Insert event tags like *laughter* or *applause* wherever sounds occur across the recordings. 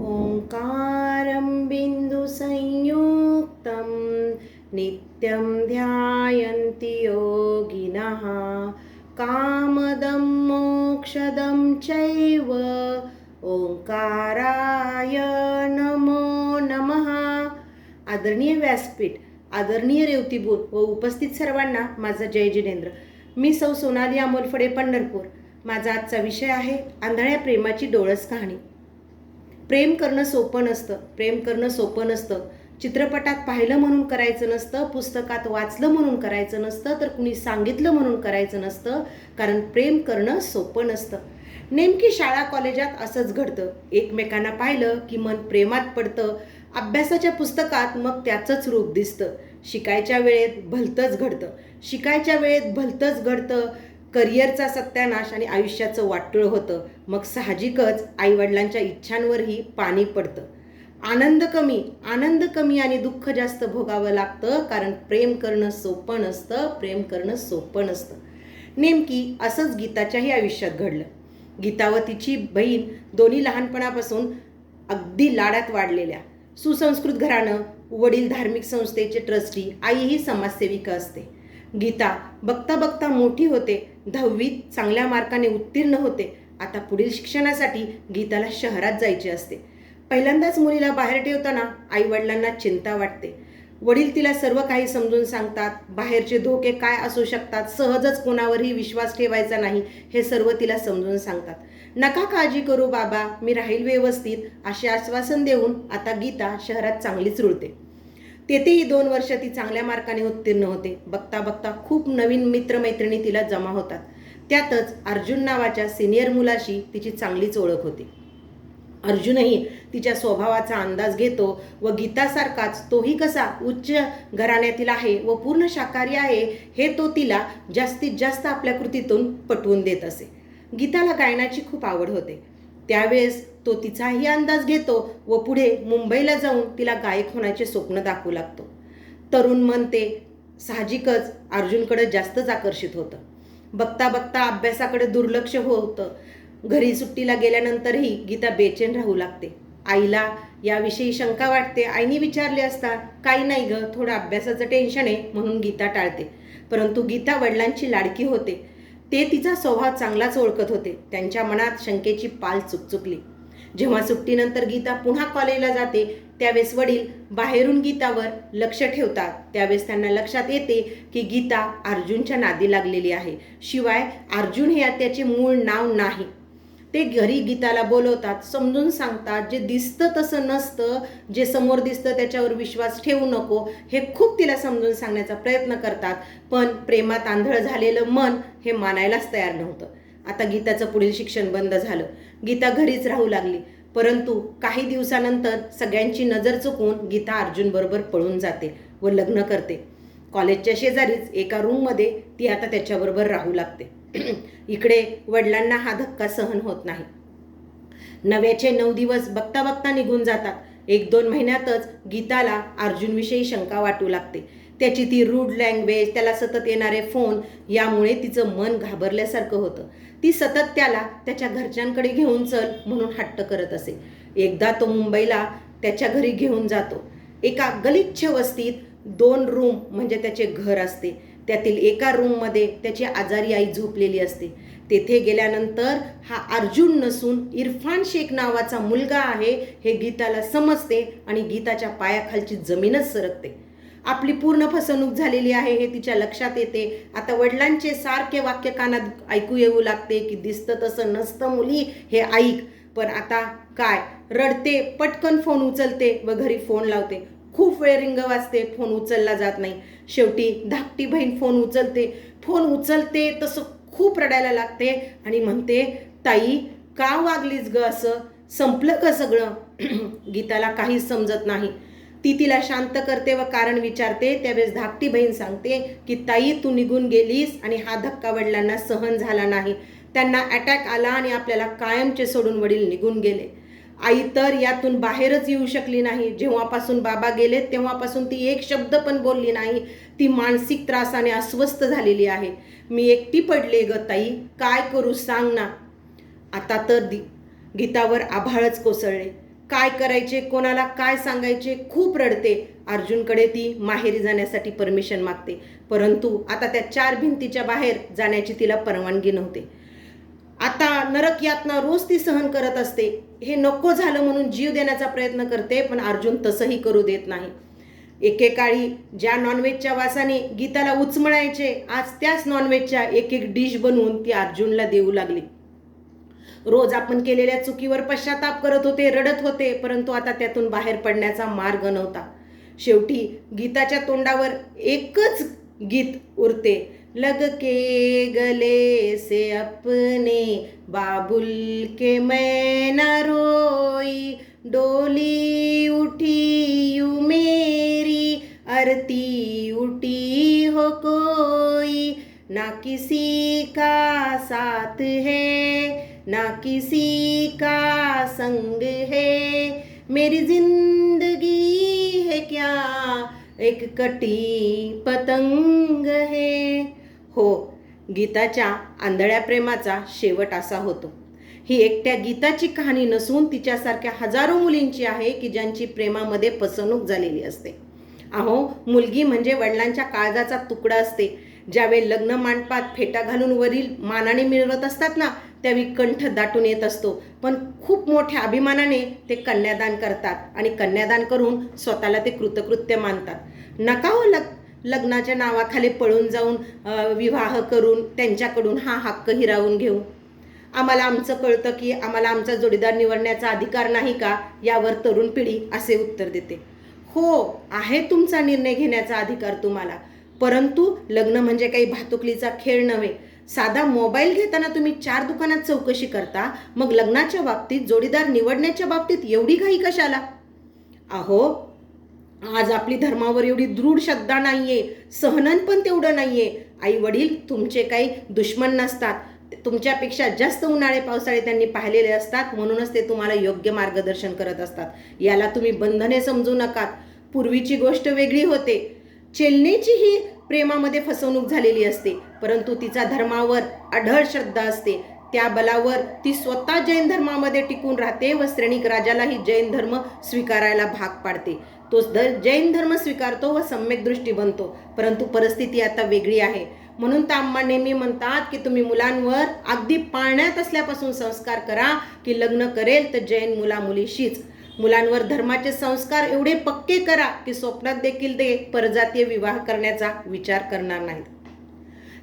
ओङ्कारं बिन्दुसंयुक्तं नित्यं ध्यायन्ति योगिनः। कामदं मोक्षदं चैव ओंकाराय नमो नमः। आदरणीय व्यासपीठ आदरणीय रेवतीबूत व उपस्थित सर्वांना माझा जय जिनेंद्र मी सौ सोनाली अमोलफडे पंढरपूर. माझा आजचा विषय आहे आंधळ्या प्रेमाची डोळस कहाणी. प्रेम करणं सोपं नसतं. प्रेम करणं सोपं नसतं. चित्रपटात पाहिलं म्हणून करायचं नसतं पुस्तकात वाचलं म्हणून करायचं नसतं तर कुणी सांगितलं म्हणून करायचं नसतं कारण प्रेम करणं सोपं नसतं. नेमकी शाळा कॉलेजात असंच घडतं. एकमेकांना पाहिलं की मन प्रेमात पडतं. अभ्यासाच्या पुस्तकात मग त्याचंच रूप दिसतं. शिकायच्या वेळेत भलतंच घडतं. शिकायच्या वेळेत भलतंच घडतं. करिअरचा सत्यानाश आणि आयुष्याचं वाटोळ होतं. मग साहजिकच आईवडिलांच्या इच्छांवरही पाणी पडतं. आनंद कमी आनंद कमी आणि दुःख जास्त भोगावं लागतं कारण प्रेम करणं सोपं नसतं प्रेम करणं सोपं नसतं. नेमकी असंच गीताच्याही आयुष्यात घडलं. गीता व तिची बहीण दोन्ही लहानपणापासून अगदी लाडात वाढलेल्या. सुसंस्कृत घराणं वडील धार्मिक संस्थेचे ट्रस्टी आई ही समाजसेविका असते. गीता बघता बघता मोठी होते. दहावीत चांगल्या मार्काने उत्तीर्ण होते. आता पुढील शिक्षणासाठी गीताला शहरात जायचे असते. पहिल्यांदाच मुलीला बाहेर ठेवताना आईवडिलांना चिंता वाटते. वडील तिला सर्व काही समजून सांगतात बाहेरचे धोके काय असू शकतात सहजच कोणावरही विश्वास ठेवायचा नाही हे सर्व तिला समजून सांगतात. नका काळजी करू बाबा मी राहील व्यवस्थित असे आश्वासन देऊन आता गीता शहरात चांगलीच रुळते. तेथेही दोन वर्ष ती चांगल्या मार्काने उत्तीर्ण होते. बघता बघता खूप नवीन मित्रमैत्रिणी तिला जमा होतात. त्यातच अर्जुन नावाच्या सिनियर मुलाशी तिची चांगलीच ओळख होती. अर्जुनही तिच्या स्वभावाचा अंदाज घेतो व गीतासारखाच तोही कसा उच्च घराण्यातील आहे व पूर्ण शाकाहारी आहे हे तो तिला जास्तीत जास्त आपल्या कृतीतून पटवून देत असे. गीताला गायनाची खूप आवड होते. त्यावेळेस तो तिचाही अंदाज घेतो व पुढे मुंबईला जाऊन तिला गायक होण्याचे स्वप्न दाखवू लागतो. तरुण मन ते साहजिकच अर्जुनकडे जास्तच आकर्षित होतं. बघता बघता अभ्यासाकडे दुर्लक्ष होतं घरी सुट्टीला गेल्यानंतरही गीता बेचैन राहू लागते. आईला याविषयी शंका वाटते. आईने विचारले असता काही नाही ग थोडं अभ्यासाचं टेन्शन आहे म्हणून गीता टाळते. परंतु गीता वडिलांची लाडकी होते. ते तिचा स्वभाव चांगलाच ओळखत होते. त्यांच्या मनात शंकेची पाल चुकचुकली. जेव्हा सुट्टीनंतर गीता पुन्हा कॉलेजला जाते त्यावेळेस वडील बाहेरून गीतावर लक्ष ठेवतात. त्यावेळेस त्यांना लक्षात येते की गीता अर्जुनच्या नादी लागलेली आहे. शिवाय अर्जुन हे त्याचे मूळ नाव नाही. ते घरी गीताला बोलवतात समजून सांगतात जे दिसतं तसं नसतं जे समोर दिसतं त्याच्यावर विश्वास ठेवू नको हे खूप तिला समजून सांगण्याचा प्रयत्न करतात. पण प्रेमात आंधळ झालेलं मन हे मानायलाच तयार नव्हतं. आता गीताचं पुढील शिक्षण बंद झालं. गीता घरीच राहू लागली. परंतु काही दिवसानंतर सगळ्यांची नजर चुकून गीता अर्जुनबरोबर पळून जाते व लग्न करते. कॉलेजच्या शेजारीच एका रूममध्ये ती आता त्याच्याबरोबर राहू लागते. *clears throat* इकडे वडिलांना हा धक्का सहन होत नाही. नव्याचे नऊ दिवस बघता बघता निघून जातात. एक दोन महिन्यातच गीताला अर्जुनविषयी शंका वाटू लागते. त्याची ती रूड लँग्वेज त्याला सतत येणारे फोन यामुळे तिचं मन घाबरल्यासारखं होतं. ती सतत त्याला त्याच्या घरच्यांकडे घेऊन चल म्हणून हट्ट करत असे. एकदा तो मुंबईला त्याच्या घरी घेऊन जातो. एका गलिच्छ वस्तीत दोन रूम म्हणजे त्याचे घर असते. त्यातील एका रूममध्ये त्याची आजारी आई झोपलेली असते. तेथे गेल्यानंतर हा अर्जुन नसून इरफान शेख नावाचा मुलगा आहे हे गीताला समजते आणि गीताच्या पायाखालची जमीनच सरकते. आपली पूर्ण फसवणूक झालेली आहे हे तिच्या लक्षात येते. आता वडिलांचे सारखे वाक्य कानात ऐकू येऊ लागते की दिसतं तसं नसतं मुली हे ऐक. पण आता काय? रडते पटकन फोन उचलते व घरी फोन लावते. खूप वेळ रिंग वाजते फोन उचलला जात नाही. शेवटी धाकटी बहीण फोन उचलते. फोन उचलते तसं खूप रडायला लागते आणि म्हणते ताई का वागलीस ग असं? संपलं का सगळं? *clears throat* गीताला काहीच समजत नाही. ती तिला शांत करते व कारण विचारते. त्यावेळेस धाकटी बहीण सांगते की ताई तू निघून गेलीस आणि हा धक्का वडिलांना सहन झाला नाही. त्यांना अटॅक आला आणि आपल्याला कायमचे सोडून वडील निघून गेले. आई तर यातून बाहेरच येऊ शकली नाही. जेव्हापासून बाबा गेले तेव्हापासून ती एक शब्द पण बोलली नाही. ती मानसिक त्रासाने अस्वस्थ झालेली आहे. मी एकटी पडले ग ताई. काय करू सांग ना. आता तर दि गीतावर आभाळच कोसळले. काय करायचे कोणाला काय सांगायचे खूप रडते. अर्जुनकडे ती माहेरी जाण्यासाठी परमिशन मागते. परंतु आता त्या चार भिंतीच्या बाहेर जाण्याची तिला परवानगी नव्हते. आता नरक यातना रोज ती सहन करत असते. हे नको झालं म्हणून जीव देण्याचा प्रयत्न करते पण अर्जुन तसंही करू देत नाही. एकेकाळी ज्या नॉनव्हेजच्या वासाने गीताला उचमळायचे आज त्याच नॉनव्हेजच्या एक एक डिश बनवून ती अर्जुनला देऊ लागली. रोज आपण केलेल्या चुकीवर पश्चाताप करत होते रडत होते परंतु आता त्यातून बाहेर पडण्याचा मार्ग नव्हता. शेवटी गीताच्या तोंडावर एकच गीत उरते. लग के गले से अपने बाबुल के मैं न रोई। डोली उठी यू मेरी, अरती उठी हो कोई। ना किसी का साथ है, ना किसी का संग है। मेरी ज़िंदगी है क्या? एक कटी पतंग है। हो गीताच्या आंधळ्या प्रेमाचा शेवट असा होतो. ही एकट्या गीताची कहाणी नसून तिच्यासारख्या हजारो मुलींची आहे की ज्यांची प्रेमामध्ये फसवणूक झालेली असते. अहो मुलगी म्हणजे वडिलांच्या काळजाचा तुकडा असते. ज्यावेळी लग्न मांडपात फेटा घालून वरील मानाने मिळवत असतात ना त्यावेळी कंठ दाटून येत असतो. पण खूप मोठ्या अभिमानाने ते कन्यादान करतात आणि कन्यादान करून स्वतःला ते कृतकृत्य मानतात. नका हो लग लग्नाच्या नावाखाली पळून जाऊन विवाह करून त्यांच्याकडून हा हक्क हिरावून घेऊ. आम्हाला आमचं कळतं की आम्हाला आमचा जोडीदार निवडण्याचा अधिकार नाही का यावर तरुण पिढी असे उत्तर देते. हो आहे तुमचा निर्णय घेण्याचा अधिकार तुम्हाला. परंतु लग्न म्हणजे काही भातुकलीचा खेळ नव्हे. साधा मोबाईल घेताना तुम्ही चार दुकानात चौकशी करता मग लग्नाच्या बाबतीत जोडीदार निवडण्याच्या बाबतीत एवढी घाई कशाला? अहो आज आपली धर्मावर एवढी दृढ श्रद्धा नाहीये सहनन पण तेवढं नाहीये. आई वडील तुमचे काही दुश्मन नसतात. तुमच्यापेक्षा जास्त उन्हाळे पावसाळे त्यांनी पाहिलेले असतात म्हणूनच ते तुम्हाला योग्य मार्गदर्शन करत असतात. याला तुम्ही बंधने समजू नकात. पूर्वीची गोष्ट वेगळी होते. चेलनेची ही प्रेमामध्ये फसवणूक झालेली असते परंतु तिचा धर्मावर अढळ श्रद्धा असते. त्या बलावर ती स्वतः जैन धर्मामध्ये टिकून राहते व श्रेणिक राजालाही जैन धर्म स्वीकारायला भाग पाडते. तो ध जैन धर्म स्वीकारतो व सम्यक दृष्टी बनतो. परंतु परिस्थिती आता वेगळी आहे. म्हणून तर नेहमी म्हणतात की तुम्ही मुलांवर अगदी पाळण्यात असल्यापासून संस्कार करा की लग्न करेल तर जैन मुला मुलीशीच मुलांवर धर्माचे संस्कार एवढे पक्के करा की स्वप्नात देखील ते परजातीय विवाह करण्याचा विचार करणार नाहीत.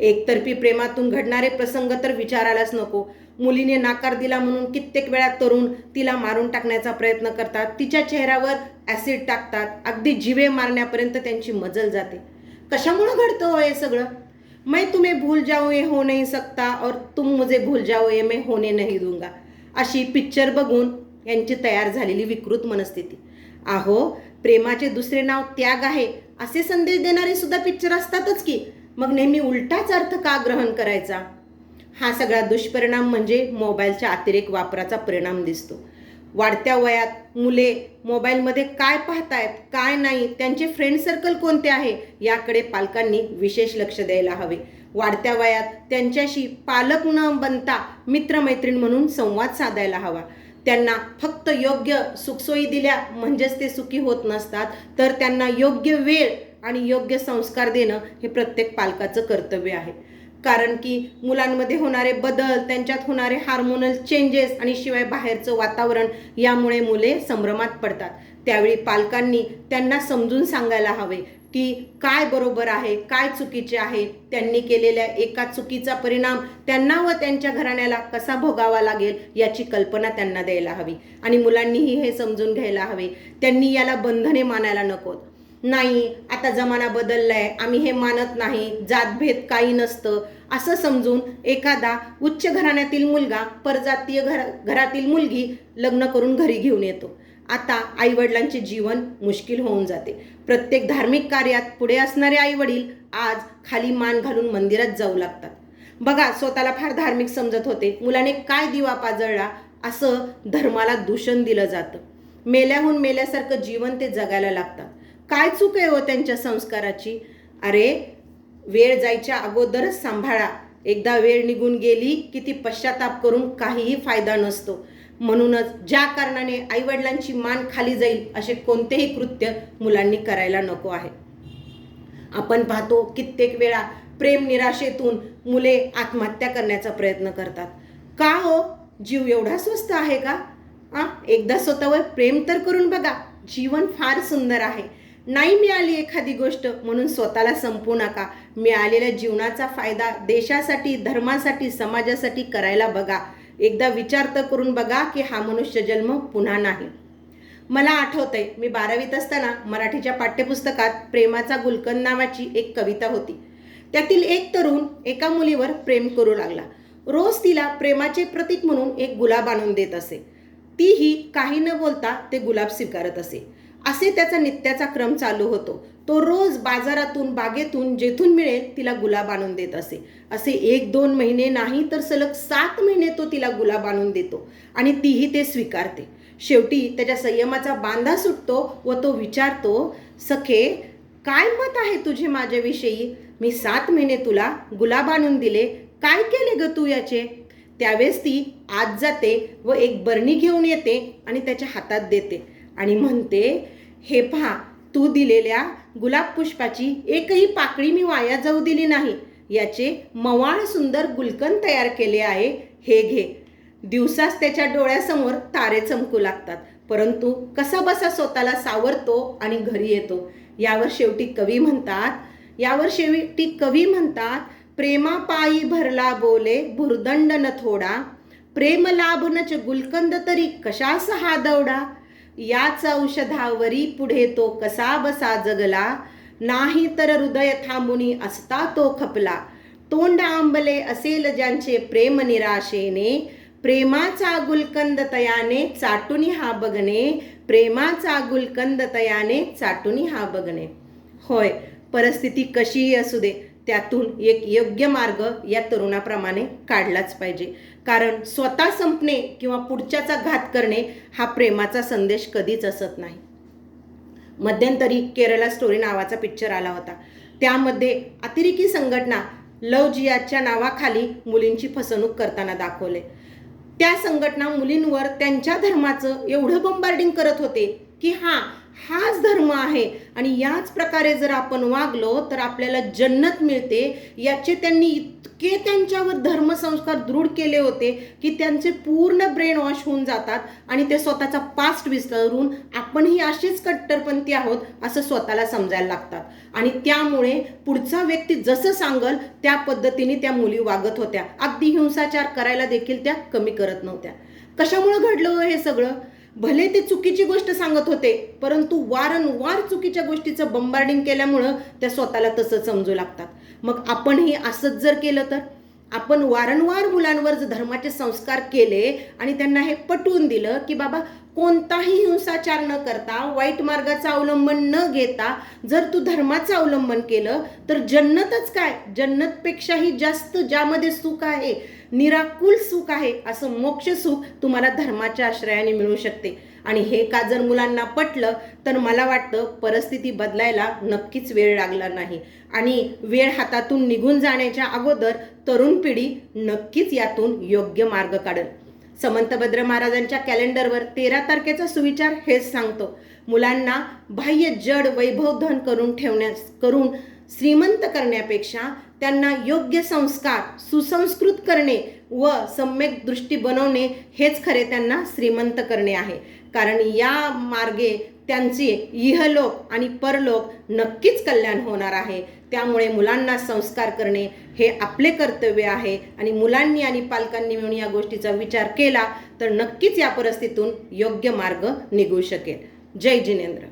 एकतर्फी प्रेमातून घडणारे प्रसंग तर विचारायलाच नको. मुलीने नाकार दिला म्हणून कित्येक वेळा तरुण तिला मारून टाकण्याचा प्रयत्न करतात. तिच्या चेहऱ्यावर ॲसिड टाकतात. अगदी जिवे मारण्यापर्यंत त्यांची मजल जाते. कशामुळं घडतं हो हे सगळं? मैं तुम्हें भूल जाऊ ये हो नाही सकता और तुम मुझे भूल जाओ ये मैं होने नाही दूंगा. अशी पिक्चर बघून यांची तयार झालेली विकृत मनस्थिती. आहो प्रेमाचे दुसरे नाव त्याग आहे. असे संदेश देणारे सुद्धा पिक्चर असतातच की. मग नेहमी उलटाच अर्थ का ग्रहण करायचा? हा सगळा दुष्परिणाम म्हणजे मोबाईलच्या अतिरेक वापराचा परिणाम दिसतो. वाढत्या वयात मुले मोबाईलमध्ये काय पाहतायत काय नाही त्यांचे फ्रेंड सर्कल कोणते आहे याकडे पालकांनी विशेष लक्ष द्यायला हवे. वाढत्या वयात त्यांच्याशी पालक न बनता मित्रमैत्रीण म्हणून संवाद साधायला हवा. त्यांना फक्त योग्य सुखसोयी दिल्या म्हणजेच ते सुखी होत नसतात तर त्यांना योग्य वेळ आणि योग्य संस्कार देणं हे प्रत्येक पालकाचं कर्तव्य आहे. कारण की मुलांमध्ये होणारे बदल त्यांच्यात होणारे हार्मोनल चेंजेस आणि शिवाय बाहेरचं वातावरण यामुळे मुले संभ्रमात पडतात. त्यावेळी पालकांनी त्यांना समजून सांगायला हवे की काय बरोबर आहे काय चुकीचे आहे. त्यांनी केलेल्या एका चुकीचा परिणाम त्यांना व त्यांच्या घराण्याला कसा भोगावा लागेल याची कल्पना त्यांना द्यायला हवी. आणि मुलांनीही हे समजून घ्यायला हवे. त्यांनी याला बंधने मानायला नकोत. नाही आता जमाना बदललाय आम्ही हे मानत नाही जातभेद काही नसतं. असं समजून एखादा उच्च घराण्यातील मुलगा परजातीय घर घरातील मुलगी लग्न करून घरी घेऊन येतो. आता आईवडिलांचे जीवन मुश्किल होऊन जाते. प्रत्येक धार्मिक कार्यात पुढे असणारे आईवडील आज खाली मान घालून मंदिरात जाऊ लागतात. बघा स्वतःला फार धार्मिक समजत होते. मुलाने काय दिवा पाजळला असं धर्माला दूषण दिलं जातं. मेल्याहून मेल्यासारखं जीवन ते जगायला लागतात. काय चूक आहे हो त्यांच्या संस्काराची? अरे वेळ जायच्या अगोदरच सांभाळा. एकदा वेळ निघून गेली की ती पश्चाताप करून काहीही फायदा नसतो. म्हणूनच ज्या कारणाने आईवडिलांची मान खाली जाईल असे कोणतेही कृत्य मुलांनी करायला नको आहे. आपण पाहतो कित्येक वेळा प्रेम निराशेतून मुले आत्महत्या करण्याचा प्रयत्न करतात. का हो? जीव एवढा स्वस्त आहे का? आ एकदा स्वतःवर प्रेम तर करून बघा. जीवन फार सुंदर आहे. नाही मिळाली एखादी गोष्ट म्हणून स्वतःला संपू नका. मिळालेल्या जीवनाचा फायदा देशासाठी धर्मासाठी समाजासाठी करायला बघा. एकदा विचार तर करून बघा की हा मनुष्य जन्म पुन्हा नाही. मला आठवतंय मी बारावीत असताना मराठीच्या पाठ्यपुस्तकात प्रेमाचा गुलकंद नावाची एक कविता होती. त्यातील एक तरुण एका मुलीवर प्रेम करू लागला. रोज तिला प्रेमाचे प्रतीक म्हणून एक गुलाब आणून देत असे. तीही काही न बोलता ते गुलाब स्वीकारत असे. असे त्याचा नित्याचा क्रम चालू होतो. तो रोज बाजारातून बागेतून जेथून मिळेल तिला गुलाब आणून देत असे. असे एक दोन महिने नाही तर सलग सात महिने तो तिला गुलाब आणून देतो आणि तीही ते स्वीकारते. शेवटी त्याच्या संयमाचा बांधा सुटतो व तो विचारतो सखे काय मत आहे तुझे माझ्याविषयी? मी सात महिने तुला गुलाब आणून दिले. काय केले ग तू याचे? त्यावेळेस ती आत जाते व एक बरणी घेऊन येते आणि त्याच्या हातात देते. आणि म्हणते हे पहा तू दिलेल्या गुलाब पुष्पाची एकही पाकळी मी वाया जाऊ दिली नाही. याचे मवाळ सुंदर गुलकंद तयार केले आहे. हे घे. दिवसाच त्याच्या डोळ्यासमोर तारे चमकू लागतात. परंतु कसा बसा स्वतःला सावरतो आणि घरी येतो. यावर शेवटी कवी म्हणतात यावर शेवटी कवी म्हणतात प्रेमापायी भरला बोले भुर्दंड न थोडा. प्रेम लाभनच गुलकंद तरी कशास हा दौडा. याच औषधावरी पुढे तो कसा बसा जगला? नाही तर हृदय थांबुनी असता तो खपला. तोंड आंबले असेल ज्यांचे प्रेम निराशेने प्रेमाचा गुलकंद तयाने चाटुनी हा बघणे प्रेमाचा गुलकंद तयाने चाटुनी हा बघणे. होय परिस्थिती कशीही असू दे त्यातून एक योग्य मार्ग या तरुणाप्रमाणे काढलाच पाहिजे. कारण स्वतः संपणे किंवा पुढच्याचा घात करणे हा प्रेमाचा संदेश कधीच असत नाही. मध्यंतरी केरला स्टोरी नावाचा पिक्चर आला होता. त्यामध्ये अतिरेकी संघटना लव जियाच्या नावाखाली मुलींची फसवणूक करताना दाखवले. त्या संघटना मुलींवर त्यांच्या धर्माचं एवढं बंबार्डिंग करत होते की हां हाच धर्म आहे. आणि याच प्रकारे जर आपण वागलो तर आपल्याला जन्नत मिळते. याचे त्यांनी इतके त्यांच्यावर धर्मसंस्कार दृढ केले होते की त्यांचे पूर्ण ब्रेन वॉश होऊन जातात आणि ते स्वतःचा पास्ट विसरून आपणही अशीच कट्टरपंथी आहोत असं स्वतःला समजायला लागतात. आणि त्यामुळे पुढचा व्यक्ती जसं सांगल त्या पद्धतीने त्या मुली वागत होत्या. अगदी हिंसाचार करायला देखील त्या कमी करत नव्हत्या. कशामुळे घडलं हे सगळं? भले ते चुकीची गोष्ट सांगत होते परंतु वारंवार चुकीच्या गोष्टीचं बंबार्डिंग केल्यामुळं त्या स्वतःला तसं समजू लागतात. मग आपणही असंच जर केलं तर? आपण वारंवार मुलांवर जर धर्माचे संस्कार केले आणि त्यांना हे पटवून दिलं की बाबा कोणताही हिंसाचार न करता वाईट मार्गाचं अवलंबन न घेता जर तू धर्माचं अवलंबन केलं तर जन्नतच काय? जन्नतपेक्षाही जास्त ज्यामध्ये सुख आहे निराकुल सुख आहे असं मोक्ष सुख तुम्हाला धर्माच्या आश्रयाने मिळू शकते. आणि हे का जर मुलांना पटलं तर मला वाटतं परिस्थिती बदलायला नक्कीच वेळ लागला नाही. आणि वेळ हातातून निघून जाण्याच्या अगोदर तरुण पिढी नक्कीच यातून योग्य मार्ग काढेल. समंतभद्र महाराजांच्या कॅलेंडरवर तेरा तारखेचा सुविचार हेच सांगतो. मुलांना बाह्य जड वैभव धन करून ठेवण्यास करून श्रीमंत करण्यापेक्षा त्यांना योग्य संस्कार सुसंस्कृत करणे व सम्यक दृष्टी बनवणे हेच खरे त्यांना श्रीमंत करणे आहे. कारण या मार्गे त्यांचे इहलोक आणि परलोक नक्कीच कल्याण होणार आहे. त्यामुळे मुलांना संस्कार करणे हे आपले कर्तव्य आहे. आणि मुलांनी आणि पालकांनी मिळून या गोष्टीचा विचार केला तर नक्कीच या परिस्थितीतून योग्य मार्ग निघू शकेल. जय जिनेंद्र.